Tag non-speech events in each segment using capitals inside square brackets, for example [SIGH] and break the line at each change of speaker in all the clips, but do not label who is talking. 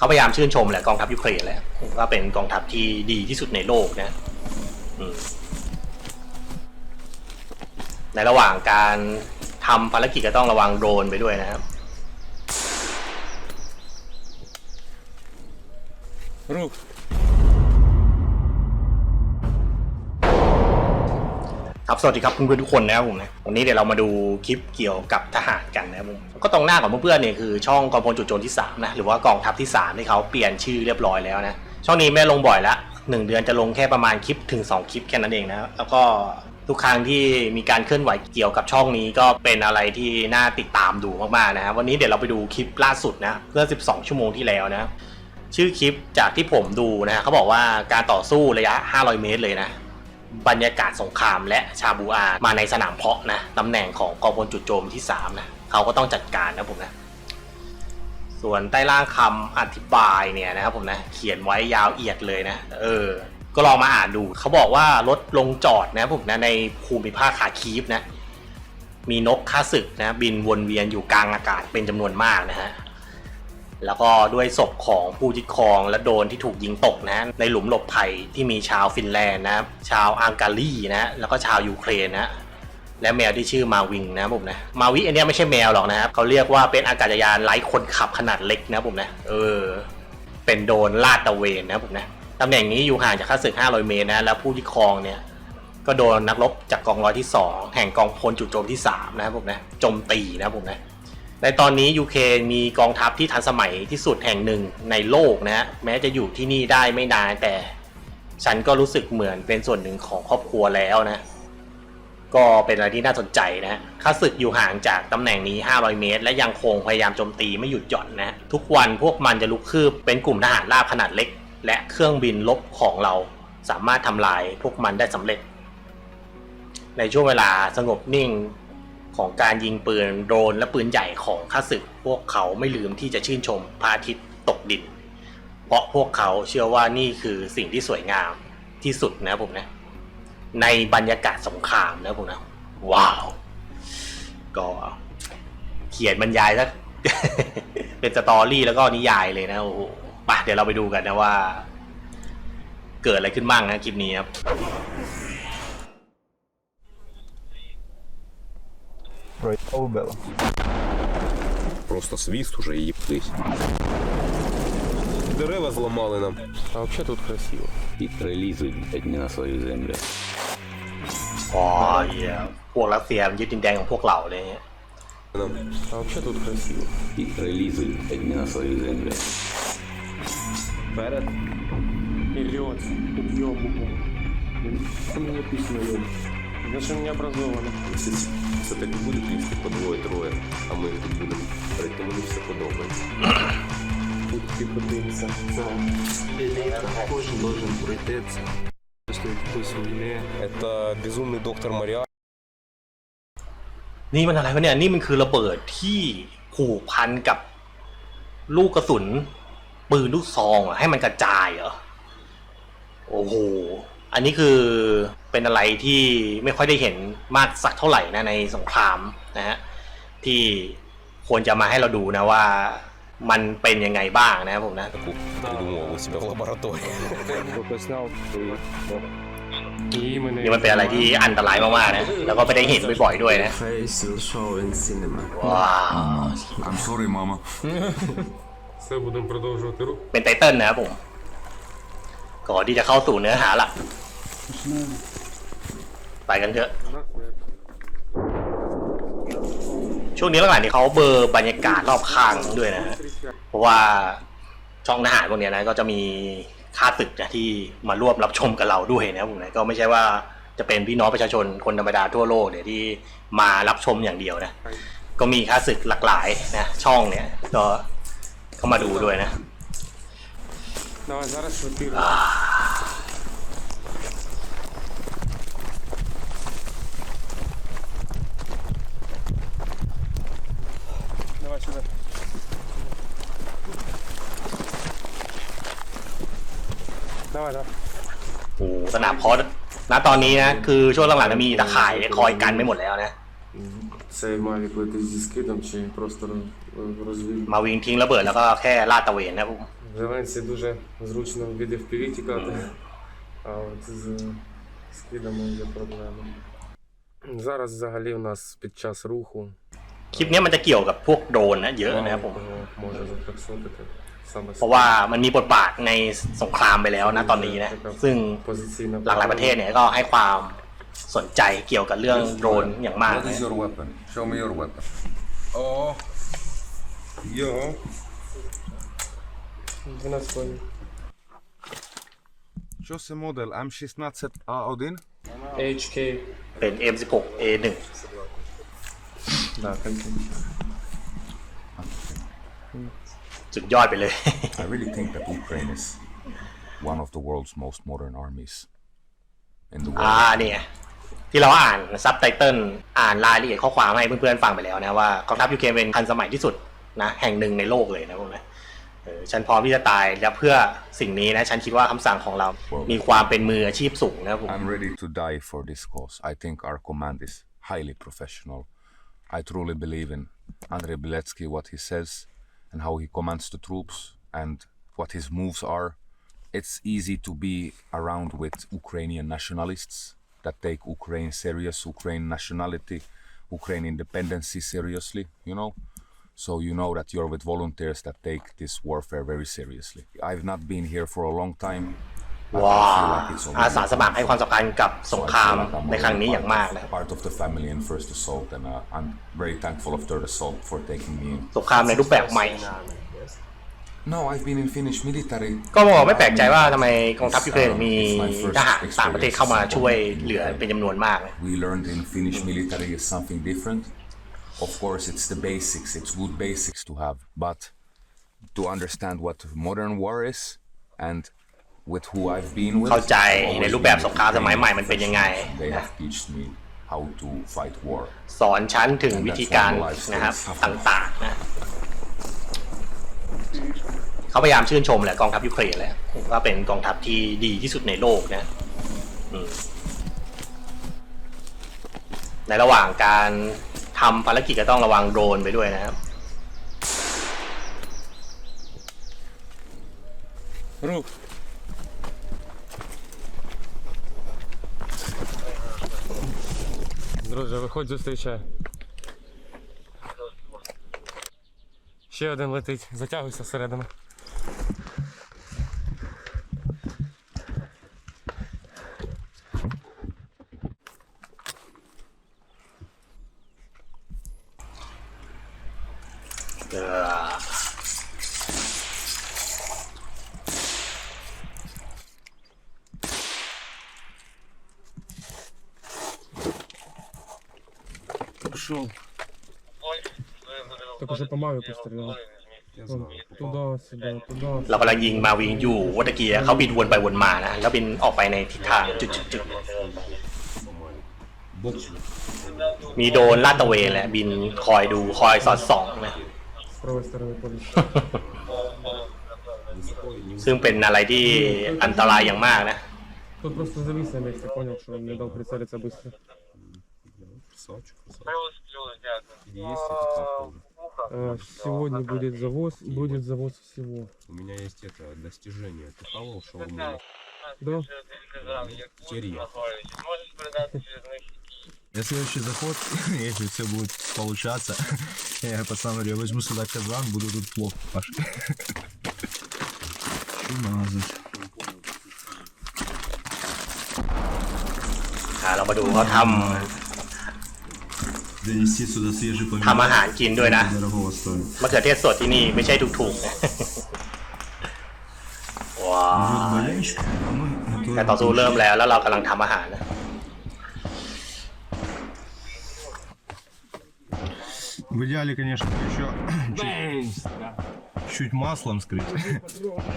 เขาพยายามชื่นชมแหละกองทัพยูเครนแหละว่าเป็นกองทัพที่ดีที่สุดในโลกนะในระหว่างการทำภารกิจก็ต้องระวังโดรนไปด้วยนะครับ
รูป
ครับสวัสดีครับเพื่อนๆทุกคนนะครับผมนะวันนี้เดี๋ยวเรามาดูคลิปเกี่ยวกับทหารกันนะครับผมก็ตรงหน้าของเพื่อนๆเนี่ยคือช่องกองพลจุดโจรที่3นะหรือว่ากองทัพที่3ที่เขาเปลี่ยนชื่อเรียบร้อยแล้วนะช่องนี้ไม่ลงบ่อยละหนึ่งเดือนจะลงแค่ประมาณคลิปถึง 2 คลิปแค่นั้นเองนะแล้วก็ทุกครั้งที่มีการเคลื่อนไหวเกี่ยวกับช่องนี้ก็เป็นอะไรที่น่าติดตามดูมากๆนะครับวันนี้เดี๋ยวเราไปดูคลิปล่าสุดนะเมื่อ 12 ชั่วโมงที่แล้วนะชื่อคลิปจากที่ผมดูนะฮะเขาบอกว่าการต่อสู้ระยะ 500 เมตรเลยนะ บรรยากาศสงครามและชาบูอามาในสนามเพาะนะตำแหน่งของกองพลจุดโจมที่ 3 นะเขาก็ต้องจัดการนะผมนะ ส่วนใต้ล่างคำอธิบายเนี่ยนะครับผมนะ เขียนไว้ยาวเอียดเลยนะ เออ ก็ลองมาอ่านดู เขาบอกว่ารถลงจอดนะผมนะในภูมิภาคคาคีฟนะ มีนกข้าศึกนะ บินวนเวียนอยู่กลางอากาศเป็นจำนวนมากนะฮะ แล้วก็ด้วยศพของผู้ยึดครองและโดนที่ถูกยิงตกนะในหลุมหลบภัยที่มีชาวฟินแลนด์นะชาวอังการีนะแล้วก็ชาวยูเครนนะและแมวที่ชื่อมาวิงนะผมนะมาวิอันเนี้ยไม่ใช่แมวหรอกนะครับเขาเรียกว่าเป็นอากาศยานไร้คนขับขนาดเล็กนะผมนะเออเป็นโดนลาดตะเวนนะผมนะตำแหน่งนี้อยู่ห่างจากค่าศึก 500 เมตรนะแล้วผู้ที่ครองเนี่ยก็โดนนักรบจากกองร้อยที่ 2 แห่งกองพลจุดโจมที่ 3 นะครับผมนะโจมตีนะผมนะ ในตอนนี้ยูเครนมีกองทัพที่ทันสมัยที่สุดแห่งหนึ่งในโลกนะฮะแม้จะอยู่ที่นี่ได้ไม่นานแต่ ฉันก็รู้สึกเหมือนเป็นส่วนหนึ่งของครอบครัวแล้วนะ ก็เป็นอะไรที่น่าสนใจนะฮะข้าศึกอยู่ห่างจากตำแหน่งนี้ 500 เมตร และยังคงพยายามโจมตีไม่หยุดหย่อนนะ ทุกวันพวกมันจะลุกคืบเป็นกลุ่มทหารราบขนาดเล็ก และเครื่องบินลบของเรา สามารถทำลายพวกมันได้สำเร็จ ในช่วงเวลาสงบนิ่ง ของการยิงปืนโดรนและปืนใหญ่ของข้าศึก พวกเขาไม่ลืมที่จะชื่นชมพระอาทิตย์ตกดิน เพราะพวกเขาเชื่อว่านี่คือสิ่งที่สวยงามที่สุดนะผมนะ ในบรรยากาศสงครามนะผมนะ ว้าว ก็เขียนบรรยายสักเป็นสตอรี่แล้วก็นิยายเลยนะโอ้โหไปเดี๋ยวเราไปดูกันนะว่า เกิดอะไรขึ้นบ้างนะคลิปนี้ครับ
Проїхав вбило.
Просто свист уже і їптись. Дерева зламали нам.
А вообще тут красиво.
і прилізуть блядь, не на свою землю.
อ๋อเหี้ยพวกรัสเซียมันยึดดินแดนของพวกเราเลยเนี่ย
нам.
А вообще тут красиво.
І прилізуть блядь, не на свою землю.
Вперед.
И лед. Тут ёбу. Там не написано ёб. Даже не образовано.
Це, це так і будуть лізти по двоє-троє, а ми тут будемо. Перейти мені все подобається.
Тут типа дымится.
Кожен должен пройти це. Що хтось війни.
Это безумний доктор Маріа.
นี่มันอะไรวะเนี่ย นี่มันคือระเบิดที่ผูกพันกับลูกกระสุน ปืนลูกซองอะให้มันกระจายเหรอ โอ้โห อันนี้คือเป็นอะไรที่ไม่ค่อยได้เห็นมากสักเท่าไหร่นะในสงครามนะฮะ ที่ควรจะมาให้เราดูนะว่ามันเป็นยังไงบ้างนะครับผมนะ
Придумав у себе в лабораторії.
Только снял. И мы
นี่มันเป็นอะไรที่อันตรายมากๆนะ แล้วก็ไม่ได้เห็นบ่อยๆด้วยนะ
Face will show in cinema.
ว้าว
I'm sorry, мама.
Все, будемо продовжувати рух.
เป็นไตเติ้ลนะครับผม ก่อนที่จะเข้าสู่เนื้อหาหลักไปกันเถอะ ช่วงนี้หลังๆนี้เขาเบอร์บรรยากาศรอบข้างด้วยนะฮะเพราะว่าช่องทหารพวกเนี้ยนะก็จะมีค่าตึกนะที่มาร่วมรับชมกับเราด้วยนะผมนะก็ไม่ใช่ว่าจะเป็นพี่น้องประชาชนคนธรรมดาทั่วโลกเนี่ยที่มารับชมอย่างเดียวนะ ก็มีค่าศึกหลากหลายนะช่องเนี่ยก็เข้ามาดูด้วยนะ
Давай, зараз швидкий рух. Давай сюда. Давай, давай.
โอ้โหสนามเพาะณตอนนี้นะ คือช่วงหลังๆจะมีตะข่ายคอยกันไม่หมดแล้วนะ
Цей Мавік летить зі скидом чи просто роз- розвів?
มาวิ่งทิ้งระเบิดแล้วก็แค่ลาดตระเวนนะครับผม
В Зеленці дуже зручно від FPV тікати, а от з скидами є проблема. Зараз взагалі в нас під час руху
คลิปเนี้ยมันจะเกี่ยวกับพวกโดรนนะเยอะนะครับผม
кого може затраксотити саме
เพราะว่ามันมีบทบาทในสงครามไปแล้วนะตอนนี้นะ ซึ่ง
позиційна
หลากหลายประเทศเนี่ยก็ให้ความสนใจเกี่ยวกับเรื่องโดรนอย่างมาก
What
นะ
is your weapon? Show me your weapon. Oh, yo.
12 хвилин.
Що це модель? М16А1?
HK.
เป็น M16A1
Да, континент.
สุดยอดไปเลย
I really think that Ukraine is one of the world's most modern armies in the
อ่า
world.
เนี่ยที่เราอ่านซับไตเติลอ่านรายละเอียดข้อความให้เพื่อนๆฟังไปแล้วนะว่ากองทัพยูเครนเป็นทันสมัยที่สุดนะแห่งหนึ่งในโลกเลยนะพวกนี้ เออฉันพร้อมที่จะตายและเพื่อสิ่งนี้นะ ฉันคิดว่าคำสั่งของเรา มีความเป็นมืออาชีพสูงนะครับผม
I'm ready to die for this cause. I think our command is highly professional. I truly believe in Andrei Beletsky, what he says, and how he commands the troops, and what his moves are. It's easy to be around with Ukrainian nationalists that take Ukraine serious, Ukraine nationality, Ukraine independency seriously, you know? So you know that you're with volunteers that take this warfare very seriously. I've not been here for a long time. but I
ว้า
feel like it's
อาสา
already
สมัครให้ความสำคัญกับสงคราม
So I feel like I'm
ในครั้งนี้
already
อย่างมาก
part
นะ
of- Part of the family in First Assault, and uh, I'm very thankful of Third Assault for taking me in.
สงครามในรูปแบบใหม่
No, I've been in Finnish military.
ก็ไม่แปลกใจว่าทำไมกองทัพยูเครนมีทหารต่างประเทศเข้ามาช่วยเหลือเป็นจำนวนมากนะ
We learned in Finnish military is something different. Of course, it's the basics. It's good basics to have, but to understand what modern war is and with who I've been with,
เข้าใจ
always
ในรูปแบบ
been
สงครามสมัยใหม่มันเป็นยังไง
They
นะ
have taught me how to fight war.
สอนชั้นถึงวิธีการนะครับต่างๆนะเขาพยายามชื่นชมแหละกองทัพยูเครนแหละว่าเป็นกองทัพที่ดีที่สุดในโลกนะอืมในระหว่างการ ทำภารกิจก็ต้องระวังโดรนไปด้วยนะครับ
Рух.
Друже, виходь зустрічай. Ще один летить. Затягуйся всередину. Так уже по маві постріляв.
Я знаю.
Туди, сюди, туди.
เรากำลังยิงมาวิงอยู่วัตะเกียเขาบินวนไปวนมานะ แล้วบินออกไปในทิศทางจุดๆมีโดรนลาดตระเวนแหละ บินคอยดูคอยสอดส่องนะ
З правої сторони поліс.
ซึ่งเป็นอะไรที่อันตรายอย่างมากนะ
Тут просто завис на месте, понял, что он не дал прицелиться быстро.
Красавчик, красавчик. Есть сертификат тоже.
Э, Сегодня будет завоз, будет завоз всего.
У меня есть это достижение. Ты хавал шаурму?
Да?
Теперь я.
Я следующий заход, [LAUGHS] если все будет получаться, [LAUGHS] я пацан говорю, я возьму сюда казан, буду тут плов пашить. [LAUGHS] Что мазать?
อ่าเรามาดูเขาท
Донести сюда свежий помидор. ำ
ทำอาหารกินด้วยนะ
Дорогого стоит.
มะเขือเทศสดที่นี่ไม่ใช่ถูกๆนะ ว้า
Может,
ว
болельщик? А мы готовим
การต่อสู้เริ่มแล้วแล้วเรากำลังทำอาหารนะ
В идеале, конечно, еще чуть, чуть маслом скрыть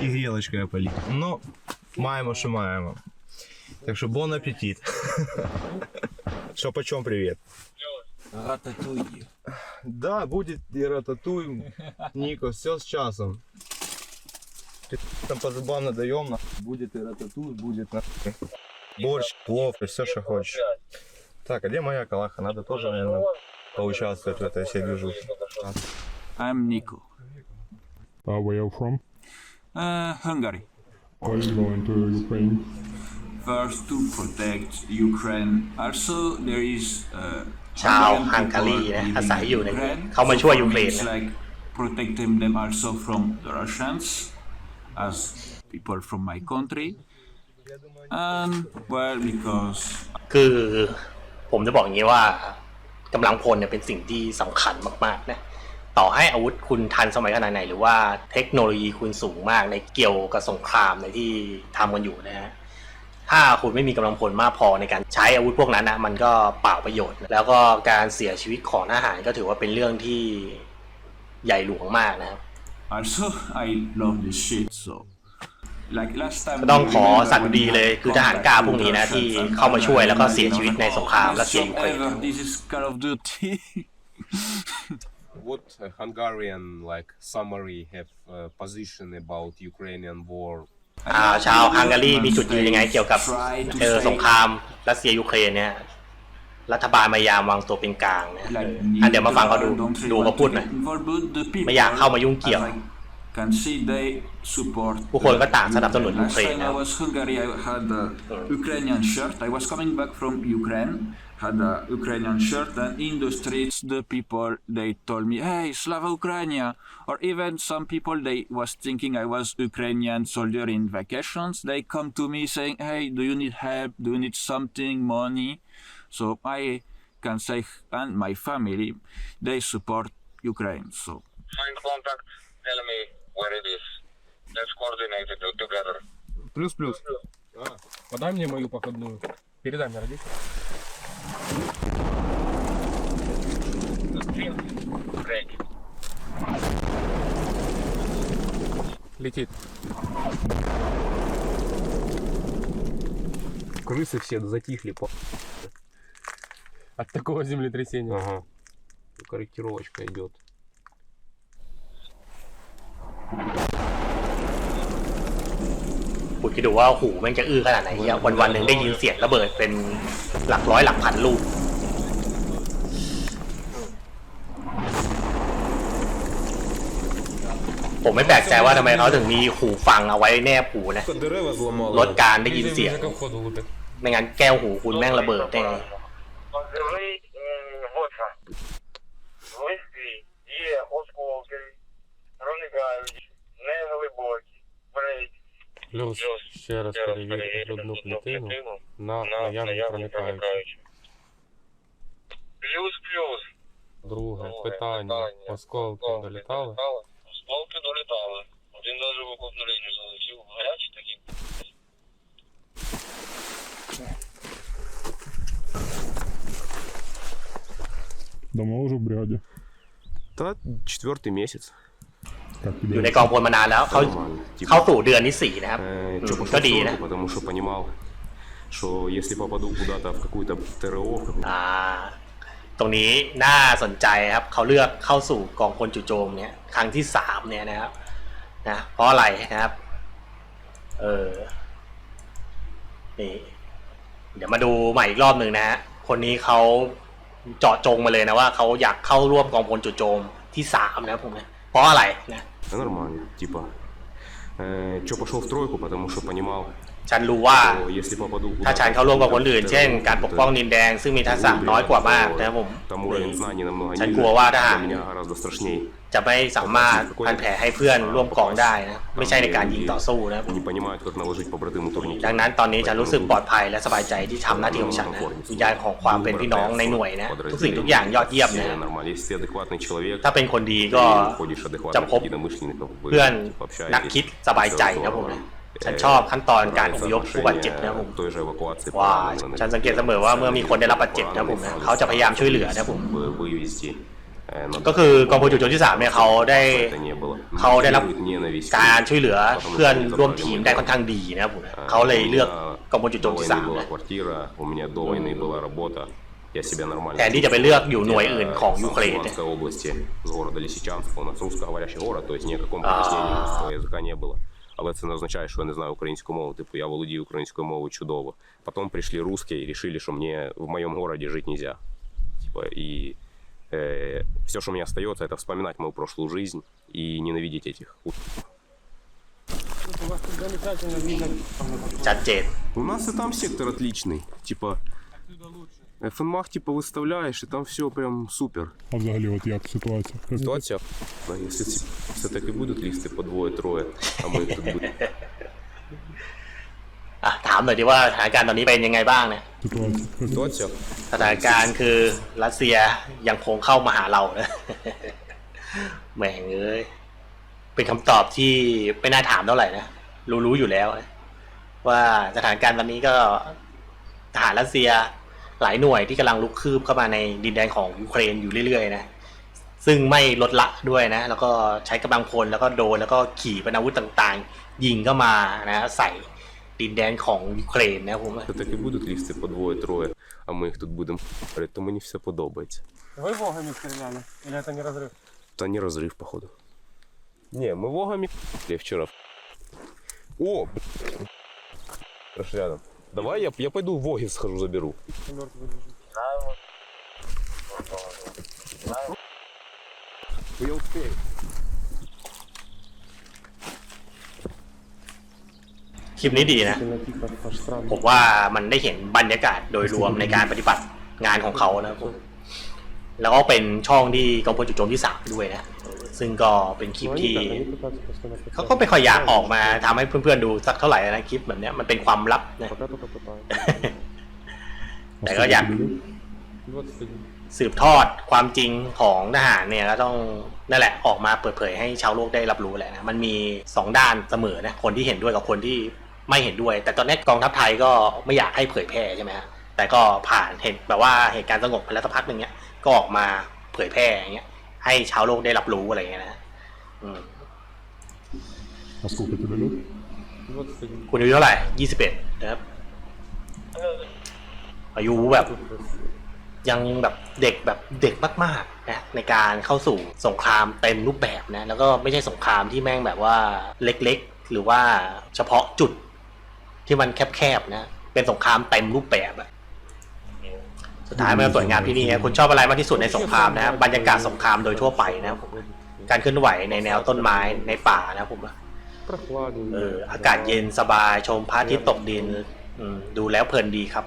и грелочкой опалить. Но маємо, що маємо. Так що бон аппетит. Что почем привет? Рататуй. Да, будет и рататуй, Нико, все с часом. Там по зубам надаем, на- будет и рататуй, будет на... борщ, плов и все, что хочешь. Так, а где моя калаха? Надо тоже, наверное, поучаствовать в этой всей движухе.
I'm Nico.
Uh, where you from?
Uh, Hungary.
Why are you going to Ukraine?
First to protect Ukraine. Also, there is uh,
ชาว
Hungarian
ฮังการี
people
นะ
living
อาศัยอยู่ใน
in Ukraine.
เขามาช่วย
So for
ยู
me
เครน
it's
นะ
like protecting them also from the Russians as people from my country. And well, because
คือผมจะบอกอย่างนี้ว่ากำลังพลเนี่ยเป็นสิ่งที่สำคัญมากๆนะต่อให้อาวุธคุณทันสมัยขนาดไหน หรือว่าเทคโนโลยีคุณสูงมากในเกี่ยวกับสงครามในที่ทำกันอยู่นะฮะ ถ้าคุณไม่มีกำลังพลมากพอในการใช้อาวุธพวกนั้นนะมันก็เปล่าประโยชน์ แล้วก็การเสียชีวิตของทหารก็ถือว่าเป็นเรื่องที่ใหญ่หลวงมากนะครับ
also I love this shit so. Like last time
ก็ต้องขอ
remember
สัต
when
ย์ดี
we
เลย
had
คือทหารกล้าพวกนี้นะ
contact
ที่
with Russians
เข้ามาช่วยแล้วก็
and
เสียชีวิตในสงครามรัสเซียยูเครน
whatsoever, This is Call of Duty.
What uh, Hungarian like summary have uh, position about Ukrainian war
อ่าชาวฮังการีมีจุดยืนยังไงเกี่ยวกับเออสงครามรัสเซียยูเครนเนี่ยรัฐบาลพยายามวางตัวเป็นกลางนะเอ
like
ออะเดี๋ยวมาฟังเขาดูดูเขาพูดหน่อยไม่อยากเข้ามายุ่งเกี่ยวผู้คนก็ต่างสนับสนุนยูเครนนะ
Ukrainian shirt I was coming back from Ukraine had a Ukrainian shirt and in the streets the people they told me hey Slava Ukraina or even some people they was thinking I was Ukrainian soldier in vacations they come to me saying hey do you need help do you need something money so I can say and my family they support Ukraine so
find contact, tell me where it is. Let's coordinate it together.
Плюс-плюс. А, подай мне мою походную. Передай мне родителям.
Great.
Летит. Крысы все затихли. по- От такого землетрясения. Ага. Корректировочка идет.
คุณคิดดูว่าหูแม่งจะอื้อขนาดไหนเหี้ยวันวันๆหนึ่งได้ยินเสียงระเบิดเป็นหลักร้อยหลักพันลูก ผมไม่แปลกใจว่าทำไมเขาถึงมีหูฟังเอาไว้แนบหูนะลดการได้ยินเสียง ไม่งั้นแก้วหูคุณแม่งระเบิดแน่
Позивний Воша. Близький є осколки, проникаючі, неглибокі, брейк.
Плюс ще раз перевірити грудну клітину на наявність проникаючої.
Плюс-плюс.
Друге питання. Осколки долітали.
Да, четвертый месяц.
Как
อยู่
тебе?
ในกองพลมานานแล้วเขา
Нормально. Типа,
เข้าสู่เดือนที่สี่นะครับ
э,
อื
чё
ม
пошел
ก็
в
ดีนะ
тройку, потому что понимал, что если попаду куда-то в какую-то ТРО, в какую-то
อ่า ตรงนี้น่าสนใจครับ เขาเลือกเข้าสู่กองพลจู่โจมเนี่ย ครั้งที่สามเนี่ยนะครับ นะ เพราะอะไรนะครับ เออ นี่ เดี๋ยวมาดูใหม่อีกรอบหนึ่งนะฮะ คนนี้เขา เจาะจงมาเลยนะว่าเขาอยากเข้าร่วมกองพลจู่โจมที่สามนะครับผมนะเพราะอะไรนะ
Да нормально, типа. Э, чё пошел в тройку, потому что понимал,
ฉันรู้ว่า
что если попаду
ถ้าฉันเข้าร่วมกับคนอื่น เช่น การปกป้องดินแดง ซึ่งมีทักษะน้อยกว่ามากนะครับผม
Там уровень знаний намного
ฉัน
ниже,
กลัวว่าทหาร
для меня гораздо страшнее.
จะไม่สามารถพันแผลให้เพื่อนร่วมกองได้นะไม่ใช่ในการยิงต่อสู้นะครับดังนั้นตอนนี้ฉันรู้สึกปลอดภัยและสบายใจที่ทำหน้าที่ของฉันนะวิญญาณของความเป็นพี่น้องในหน่วยนะทุกสิ่งทุกอย่างยอดเยี่ยมนะถ้าเป็นคนดีก็จะพบเพื่อนนักคิดสบายใจนะผมฉันชอบขั้นตอนการอพยพผู้บาดเจ็บนะผมว่าฉันสังเกตเสมอว่าเมื่อมีคนได้รับบาดเจ็บนะผมเขาจะพยายามช่วยเหลือนะผม
Вы- вывести. Э, но
ก็คือกองพลจู่โจมที่สามเนี่ยเขาได้
это не было.
เขาได้รับ
Мотивирует ненависть.
การช่วยเหลือเพื่อนร่วมทีมได้ค่อนข้างดีนะครับผมนะ
Э,
เขาเลย
у
เลือก
меня
กองพลจู่โจ
до
มที่
войны
สาม
была
นะ
квартира, у меня до войны была работа. Я себя нормально
แทนที่จะไปเลือกอยู่หน่วยอื่นของ
Сам
ยูเครน
с
เนี่ย
Луганской области, с города Лисичанска. У нас русскоговорящий город, то есть ни о каком
А.
притеснении русского язика не было. Але це не означає, що я не знаю українську мову. Типу, я володію українською мовою чудово. Потом пришли русские и решили, что мне в моем городе жить нельзя. Типа, и Э, все, что у меня остается, это вспоминать мою прошлую жизнь и ненавидеть этих
утов.
У нас и там сектор отличный. Типа, ФМАХ типа выставляешь и там все прям супер.
А взагалі, от як
Ситуация. Ситуація? Ну, если все так и будут листы по двоє-троє, а ми тут будем.
อะถามหน่อยดีว่าสถานการณ์ตอนนี้เป็นยังไงบ้างเนี่ย
Тут
все.
สถานการณ์คือรัสเซียยังคงเข้ามาหาเรานะ แหมเอ้ยเป็นคำตอบที่ไม่น่าถามเท่าไหร่นะรู้รู้อยู่แล้วนะว่าสถานการณ์ตอนนี้ก็ทหารรัสเซียหลายหน่วยที่กำลังลุกคืบเข้ามาในดินแดนของยูเครนอยู่เรื่อยๆนะซึ่งไม่ลดละด้วยนะ แล้วก็ใช้กำลังพลแล้วก็โดนแล้วก็ขี่ปนาวุธต่างๆ ยิงเข้ามานะใส่ ดินแดนของยูเครนนะผม
все так и будут листы по двое-трое, а мы их тут будем то мне все подобается.
Ви вогами стріляли? Или це не розрив?
Это не разрыв, походу. Не, мы вогами я вчера. О, блядь. Аж рядом. Давай я, я пойду в Воги схожу, заберу.
Мертвий лежить.
Я успею.
คลิปนี้ดีนะ ผมว่ามันได้เห็นบรรยากาศโดยรวมในการปฏิบัติงานของเขานะครับแล้วก็เป็นช่องที่กองพลจุดโจมที่สามด้วยนะ ซึ่งก็เป็นคลิปที่เขาก็ไม่ค่อยอยากออกมาทำให้เพื่อนๆดูสักเท่าไหร่นะคลิปแบบนี้มันเป็นความลับนะ แต่ก็อยากสืบทอดความจริงของทหารเนี่ยก็ต้องนั่นแหละออกมาเปิดเผยให้ชาวโลกได้รับรู้แหละนะมันมีสองด้านเสมอนะคนที่เห็นด้วยกับคนที่ ไม่เห็นด้วย แต่ตอนนี้กองทัพไทยก็ไม่อยากให้เผยแพร่ใช่ไหมฮะแต่ก็ผ่านเห็นแบบว่าเหตุการณ์สงบไปแล้วสักพักหนึ่งเนี้ยก็ออกมาเผยแพร่อย่างเงี้ย ให้ชาวโลกได้รับรู้อะไรเงี้ยนะอืม
Ascoltate le
loro.
คุณอายุเท่าไหร่ยี่สิบเอ็ดนะครับอายุแบบ ยังแบบเด็กแบบเด็กมากๆนะในการเข้าสู่สงครามเต็มรูปแบบนะ แล้วก็ไม่ใช่สงครามที่แม่งแบบว่าเล็กๆ หรือว่าเฉพาะจุด ที่มันแคบๆนะ เป็นสงครามเต็มรูปแบบอะสุดท้ายมันก็สวยงามที่นี่ครับคุณชอบอะไรมากที่สุดในสงครามนะครับบรรยากาศสงครามโดยทั่วไปนะครับผมการเคลื่อนไหวในแนวต้นไม้ในป่านะครับผมเอออากาศเย็นสบายชมพระอาทิตย์ตกดินดูแล้วเพลินดีครับ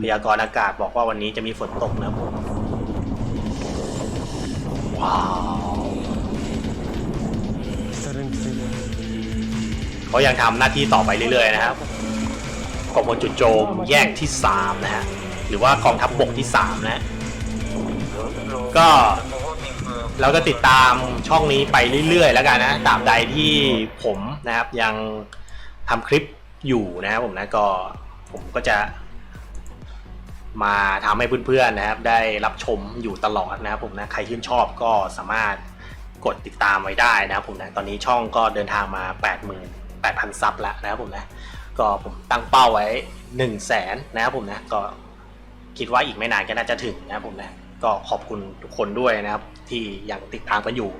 พยากรณ์อากาศบอกว่าวันนี้จะมีฝนตกนะครับผมว้าว เขายังทำหน้าที่ต่อไปเรื่อยๆนะครับกองพลจุดโจมแยกที่3นะฮะหรือว่ากองทัพบบกที่3นะก็เราก็ติดตามช่องนี้ไปเรื่อยๆ แล้วกันนะตาบใดที่ผมนะครับยังทำคลิปอยู่นะครับผมนะก็ผมก็จะมาทำให้เพื่อนๆนะครับ ได้รับชมอยู่ตลอดนะครับผมนะใครชื่นชอบก็สามารถกดติดตามไว้ได้นะครับผมนะตอนนี้ช่องก็เดินทางมา8 8 0 0 0 ซับแล้วนะครับผมนะ ก็ผมตั้งเป้าไว้ 1 0 0 0 0แสนนะครับผมนะ ก็คิดว่าอีกไม่นานก็น่าจะถึงนะครับผมนะ ก็ขอบคุณทุกคนด้วยนะครับ ที่ยังติดตามกันอยู่